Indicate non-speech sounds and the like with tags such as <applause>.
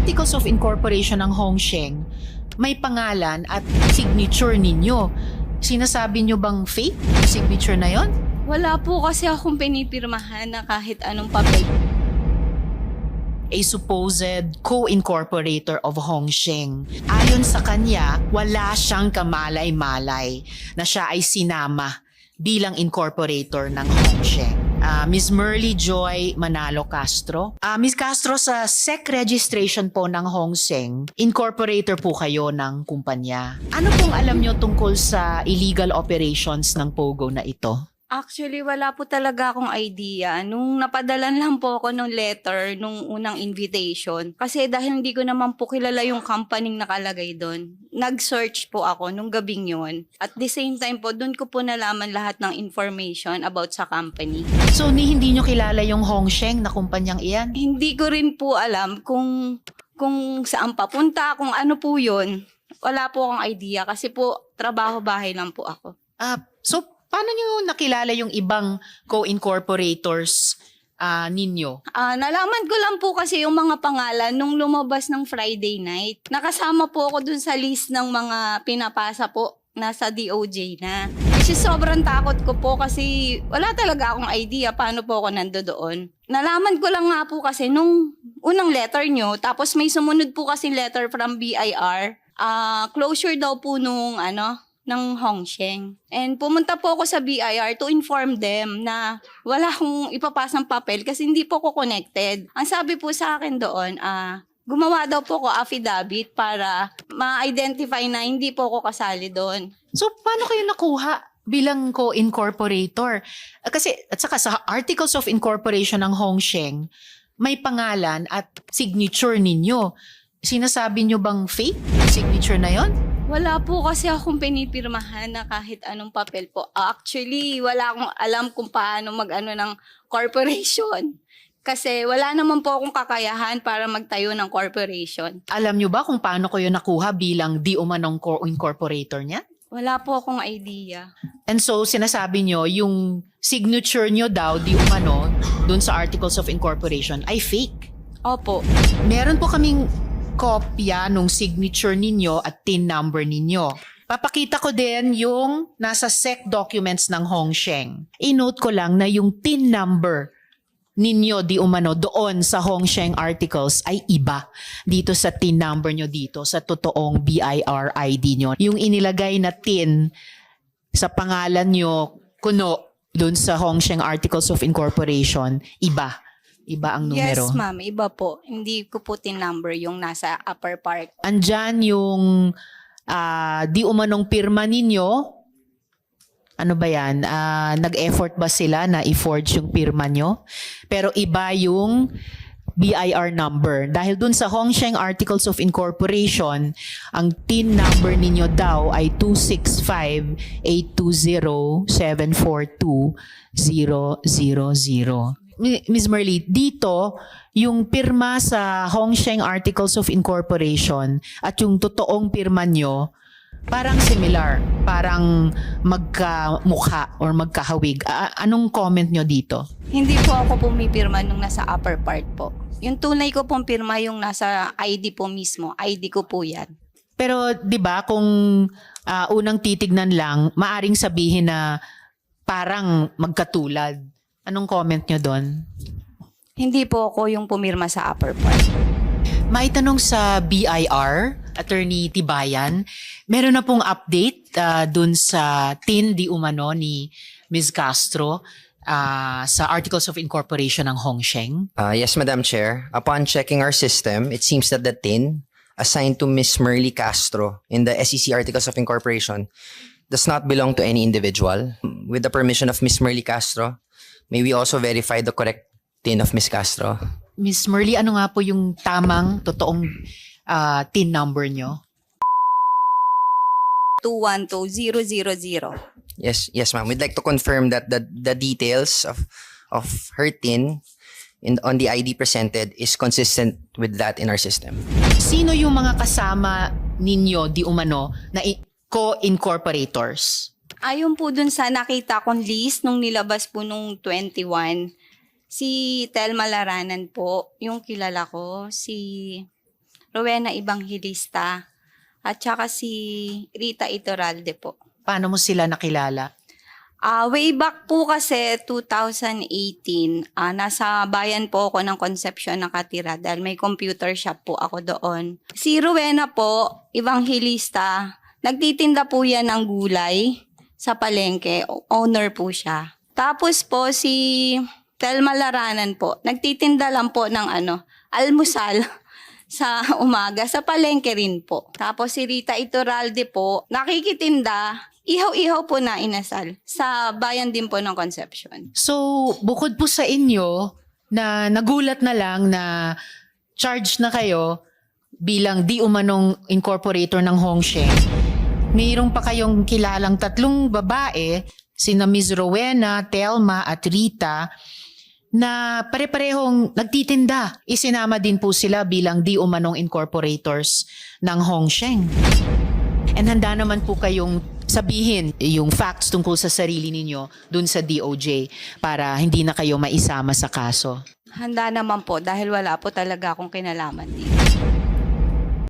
Articles of Incorporation ng Hongsheng, may pangalan at signature ninyo. Sinasabi nyo bang fake signature na yon? Wala po kasi akong pinipirmahan na kahit anong papel. A supposed co-incorporator of Hongsheng. Ayon sa kanya, wala siyang kamalay-malay na siya ay sinama bilang incorporator ng Hongsheng. Ah, Ms. Merly Joy Manalo Castro. Ah, Ms. Castro, sa SEC registration po ng Hongsheng, incorporator po kayo ng kumpanya. Ano pong alam nyo tungkol sa illegal operations ng Pogo na ito? Actually, wala po talaga akong idea. Nung napadalan <laughs> lang po ako ng letter nung unang invitation, kasi dahil hindi ko naman po kilala yung company nakalagay doon, nag-search po ako nung gabing yon. At the same time po, doon ko po nalaman lahat ng information about sa company. So, ni hindi nyo kilala yung Hongsheng na kumpanyang iyan? Hindi ko rin po alam kung kung saan papunta, kung ano po yun. Wala po akong idea kasi po trabaho-bahay lang po ako. Ah, so paano nyo nakilala yung ibang co-incorporators ah, ninyo? Ah, nalaman ko lang po kasi yung mga pangalan nung lumabas ng Friday night. Nakasama po ako dun sa list ng mga pinapasa po nasa DOJ na. Kasi sobrang takot ko po kasi wala talaga akong idea paano po ako nando doon. Nalaman ko lang nga po kasi nung unang letter nyo, tapos may sumunod po kasi letter from BIR, ah closure daw po nung ano, ng Hongsheng. And pumunta po ako sa BIR to inform them na wala akong ipapasang papel kasi hindi po ko connected. Ang sabi po sa akin doon, ah, gumawa daw po ko affidavit para ma-identify na hindi po ako kasali doon. So paano kayo nakuha bilang co-incorporator? Kasi at saka sa Articles of Incorporation ng Hongsheng, may pangalan at signature ninyo. Sinasabi nyo bang fake signature na yon? Wala po kasi akong pinipirmahan na kahit anong papel po. Actually, wala akong alam kung paano mag-ano ng corporation. Kasi wala naman po akong kakayahan para magtayo ng corporation. Alam nyo ba kung paano kayo nakuha bilang di umanong co-incorporator niya? Wala po akong idea. And so, sinasabi nyo, yung signature nyo daw, di umano, dun sa Articles of Incorporation, ay fake. Opo. Meron po kaming kopya nung signature ninyo at TIN number ninyo. Papakita ko din yung nasa SEC documents ng Hongsheng. I-note ko lang na yung TIN number ninyo di umano doon sa Hongsheng articles ay iba dito sa TIN number nyo dito sa totoong BIR ID nyo. Yung inilagay na TIN sa pangalan nyo kuno doon sa Hongsheng articles of incorporation, iba. Iba ang numero. Yes, ma'am. Iba po. Hindi ko po tin-number yung nasa upper part. andyan yung ah, di umanong pirma ninyo. Ano ba yan? Ah, nag-effort ba sila na i-forge yung pirma nyo? Pero iba yung BIR number. Dahil dun sa Hongsheng Articles of Incorporation, ang TIN number ninyo daw ay 265-820-742-000. Ms. Merly, dito, yung pirma sa Hongsheng Articles of Incorporation at yung totoong pirma nyo, parang similar, parang magkamukha or magkahawig. A- anong comment nyo dito? Hindi po ako pumipirma nung nasa upper part po. Yung tunay ko pong pirma yung nasa ID po mismo. ID ko po yan. Pero 'di ba kung ah, unang titignan lang, maaring sabihin na parang magkatulad. Anong comment nyo doon? Hindi po ako yung pumirma sa upper part. May tanong sa BIR, Attorney Tibayan, meron na pong update ah, dun sa TIN di umano ni Ms. Castro ah, sa Articles of Incorporation ng Hongsheng. Uh, yes, Madam Chair. Upon checking our system, it seems that the TIN assigned to Miss Merly Castro in the SEC Articles of Incorporation does not belong to any individual. With the permission of Miss Merly Castro, may we also verify the correct TIN of Miss Castro? Ms. Merly, ano nga po yung tamang, totoong ah, TIN number nyo? 212000. Yes, yes, ma'am. We'd like to confirm that the the details of of her TIN in on the ID presented is consistent with that in our system. Sino yung mga kasama ninyo di umano na i- co-incorporators? Ayon po dun sa nakita kong list nung nilabas po nung 21, si Telma Laranan po, yung kilala ko, si Rowena Evangelista, at saka si Rita Iturralde po. Paano mo sila nakilala? Ah, way back po kasi 2018, ah, nasa bayan po ako ng Concepcion nakatira dahil may computer shop po ako doon. Si Rowena po, evangelista, nagtitinda po yan ng gulay sa palengke. Owner po siya. Tapos po si Telma Laranan po, nagtitinda lang po ng ano, almusal <laughs> sa umaga sa palengke rin po. Tapos si Rita Iturralde po, nakikitinda, ihaw-ihaw po na inasal sa bayan din po ng Concepcion. So, bukod po sa inyo, na nagulat na lang na charge na kayo bilang di umanong incorporator ng Hongsheng, mayroon pa kayong kilalang tatlong babae, sina Ms. Rowena, Telma at Rita, na pare-parehong nagtitinda. Isinama din po sila bilang di umanong incorporators ng Hongsheng. And handa naman po kayong sabihin yung facts tungkol sa sarili ninyo dun sa DOJ para hindi na kayo maisama sa kaso. Handa naman po dahil wala po talaga akong kinalaman dito.